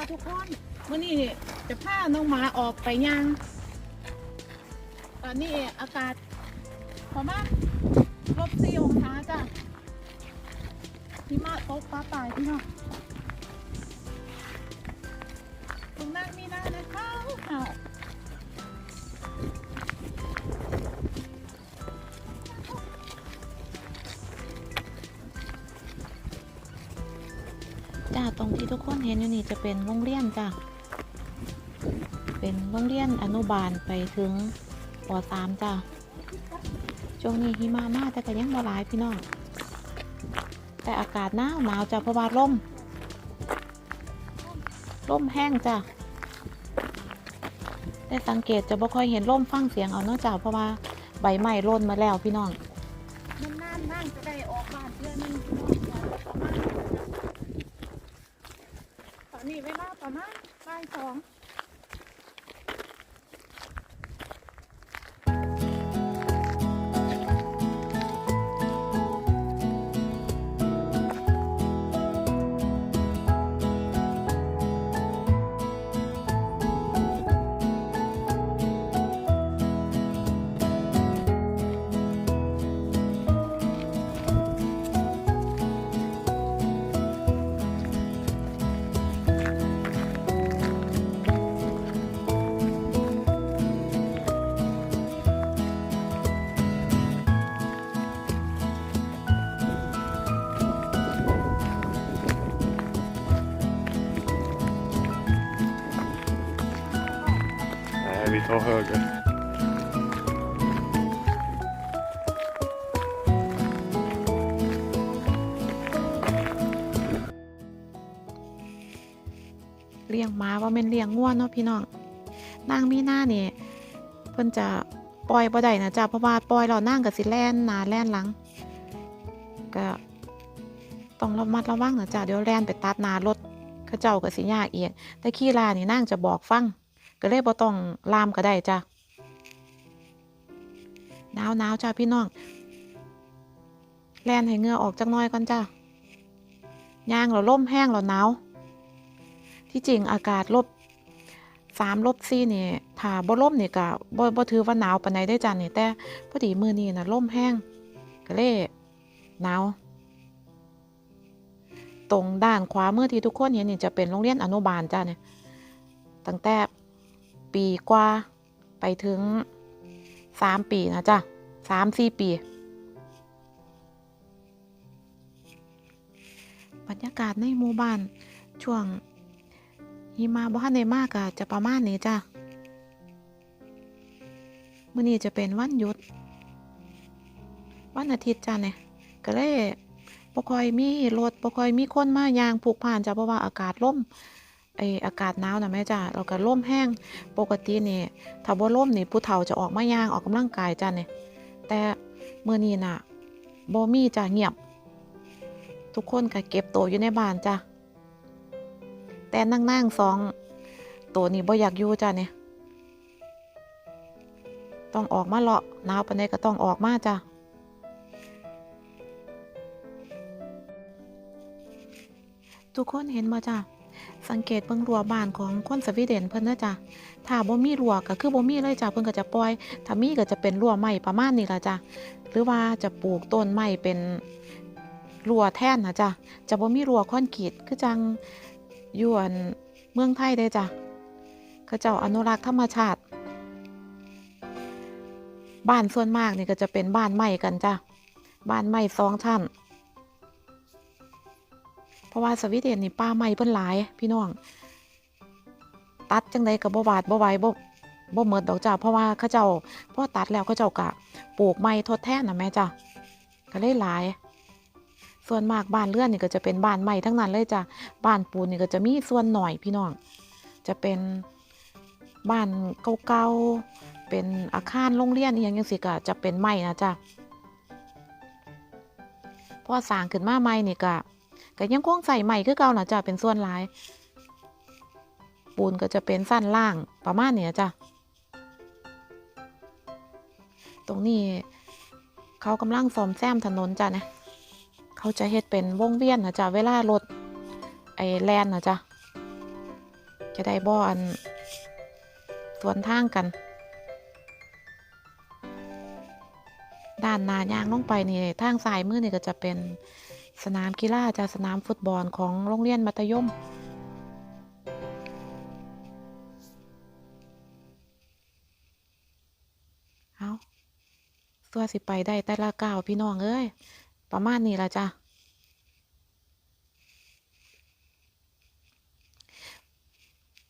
จ้าทุกคนมื่อนี้จะพาน้องหมาออกไปย่าง ตอนนี้อากาศประมาณลบสี่องศาจ้ะหิมะตกฟ้าตายพี่น้องตรงนั้นมีหน้านะคะ จ้าตรงที่ทุกคนเห็นอยู่นี่จะเป็นโรงเรียนจ้ะเป็นโรงเรียนอนุบาลไปถึงป .3 จ้ะช่วงนี้หิมะมากแต่ก็ยังบ่หลายพี่น้องแต่อากาศหนาวหนาวจ้ะเพราะว่าร่มร่มแห้งจ้ะได้สังเกตจะบ่ค่อยเห็นร่มฟังเสียงเอาเนาะจ้ะเพราะว่าใบไม้ร่นมาแล้วพี่น้องนานๆนั่งจะได้ออกบ้านเดือนนึงพี่น้องประมาณตอนนี้เวลาประมาณบ่าย สอง Nej, vi tar höger. เลี้ยงหมาว่าเป็นเลี้ยงง่วนเนาะพี่น้องนางมีหน้านี่เพิ่นจะปล่อยบ่ได้นะจ๊ะเพราะว่าปล่อยเรานั่งกับสิแล่นหนาแล่นหลัง ก็ต้องระมัดระวังนะจ๊ะเดี๋ยวแล่นไปตัดหนารถเขาเจ้ากับสิยากอีกแต่ขี้ลานี่นั่งจะบอกฟัง ก็เลยบ่ต้องลามก็ได้จ้ะหนาวหนาวจ้ะพี่น้องแล่นให้เหงื่อออกจักน้อยก่อนจ้ะย่างเราล่มแห้งเราหนาวที่จริงอากาศลบสามลบสี่นี่ถ้าบ่ล่มนี่ก็บ่บ่ถือว่าหนาวปานใดได้จ้ะนี่แต่พอดีมื้อนี้น่ะล่มแห้งก็เลยหนาวตรงด้านขวามือที่ทุกคนเห็นนี่จะเป็นโรงเรียนอนุบาลจ้ะเนี่ยตั้งแต่ ปีกว่า ไปถึงสามปีนะจ้ะสามสี่ปี บรรยากาศในหมู่บ้าน ช่วงหิมะบ่ทันได้มากอะจะประมาณนี้จ้ะมื้อนี้จะเป็นวันหยุด วันอาทิตย์จ้ะเนี่ยก็เลยบ่ค่อยมีรถบ่ค่อยมีคนมาย่างผูกผ่านจ้ะเพราะว่าอากาศล่ม ไออากาศหนาวนะแม่จ้ะแล้วก็ล่มแห้งปกตินี่ถ้าบ่ล่มนี่ผู้เฒ่าจะออกมาย่างออกกำลังกายจ้ะเนี่ยแต่เมื้อนี้น่ะบ่มีจ้ะเงียบ ทุกคนก็เก็บตัวอยู่ในบ้านจ้ะแต่นั่งนั่งๆสองตัวนี้บ่อยากอยู่จ้ะเนี่ยต้องออกมาเลาะหนาวปานใดก็ต้องออกมาจ้ะทุกคนเห็นบ่จ้ะ สังเกตเบิ่งรัวบ้านของคนสวีเดนเพิ่นนะจ้ะถ้าบ่มีรัวก็คือบ่มีเลยจ้ะเพิ่นก็จะปล่อย ถ้ามีก็จะเป็นรั้วไม้ประมาณนี้ล่ะจ้ะหรือว่าจะปลูกต้นไม้เป็นรัวแท่นนะจ้ะจะบ่มีรัวคอนกรีตคือจังอยวนเมืองไทยได้จ้ะเขาเจ้าอนุรักษ์ธรรมชาติ บ้านส่วนมากนี่ก็จะเป็นบ้านไม้กันจ้ะบ้านไม้สองชั้น เพราะว่าสวีเดนนี่ป่าไม้เพิ่นหลาย พี่น้อง ตัดจังใดก็บ่บาดบ่ไหวบ่บ่หมดดอกจ้ะเพราะว่าเขาเจ้าพอตัดแล้วเขาเจ้ากะปลูกไม้ทดแทนนะแม่จ้ะก็เลยหลาย ส่วนมากบ้านเรือนนี่ก็จะเป็นบ้านไม้ทั้งนั้นเลยจ้ะบ้านปูนนี่ก็จะมีส่วนหน่อยพี่น้อง จะเป็นบ้านเก่าๆเป็นอาคารโรงเรียนอย่างยังสิก็จะเป็นไม้นะจ๊ะพอสร้างขึ้นมาใหม่นี่ก็ ก็ยังคงใส่ไม้คือเก่านะจ๊ะเป็นส่วนลาย ปูนก็จะเป็นสั้นล่างประมาณนี้นะจ้ะตรงนี้เขากำลังซ่อมแซมถนนจ้ะนะเขาจะเฮ็ดเป็นวงเวียนนะจ๊ะเวลารถไอแลนนะจ๊ะจะได้บ่อันสวนทางกัน ด้านนายางลงไปนี่ทางซ้ายมือนี่ก็จะเป็น สนามกีฬาจากสนามฟุตบอลของโรงเรียนมัธยม เอาตัวสิไปได้แต่ละก้าวพี่น้องเอ้ย ประมาณนี้ละจ้ะ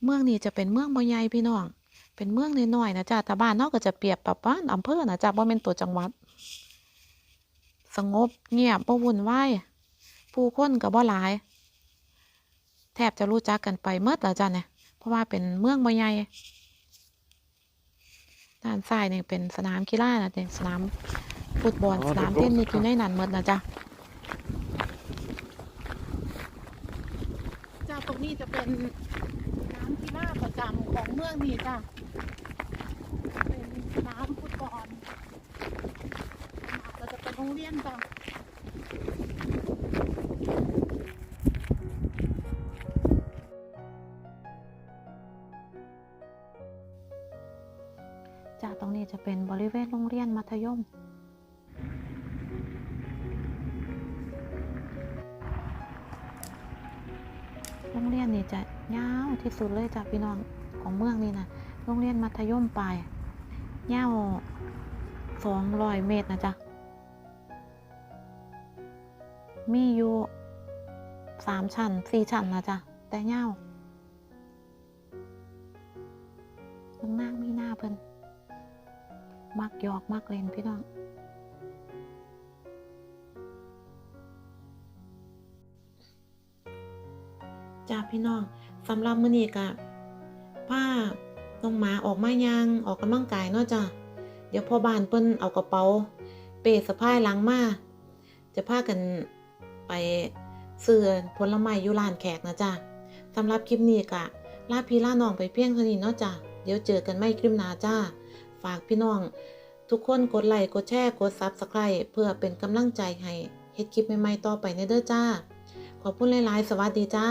เมืองนี้จะเป็นเมืองบ่ใหญ่พี่น้อง เป็นเมืองน้อยๆนะจ๊ะแต่บ้านนอกก็จะเปรียบแบบบ้านอำเภอนะจ๊ะบ่เป็นตัวจังหวัด สงบเงียบบ่วุ่นวาย ผู้คนก็บ่หลาย แทบจะรู้จักกันไปเมื่อละจ้ะเนี่ยเพราะว่าเป็นเมืองบ่ใหญ่ด้านซ้ายนี่เป็นสนามกีฬานะเป็นสนามฟุตบอลอ๋อสนามเดี๋เทยวนนิสอยู่ในนั้นหมดนะจ๊ะจ้าตรงนี้จะเป็นน้ำกีฬาประจำของเมืองนี่จ้าเป็นสนามฟุตบอลเราจะเป็นโรงเรียนจ้า จากตรงนี้จะเป็นบริเวณโรงเรียนมัธยม โรงเรียนนี่จะยาวที่สุดเลยจากพี่น้องของเมืองนี่นะโรงเรียนมัธยมปลายยาวสองร้อยเมตรนะจ๊ะ มีอยู่สามชั้นสี่ชั้นนะจ๊ะ แต่ยาวตรงนางมีหน้าเพิ่น กยอกมักเล่นพี่น้องจ้าพี่น้องสำหรับมื้อนี้ก็พาน้องหมาออกมายางออกกำลังกายเนาะจ้ะเดี๋ยวพอบ้านเพิ่นเอากระเป๋า เปสะพายหลังมาจะพากันไปซื้อผลไม้ยูรานแขกนะจ้ะสำหรับคลิปนี้ก็ลาพี่ล่าน้องไปเพียงเท่านี้เนาะจ้ะเดี๋ยวเจอกันไม่คลิปหน้าจ้า ฝากพี่น้อง ทุกคนกดไลค์กดแชร์กด Subscribe เพื่อเป็นกำลังใจให้เฮ็ดคลิปใหม่ๆต่อไปในเด้อจ้า ขอบคุณหลายๆ สวัสดีจ้า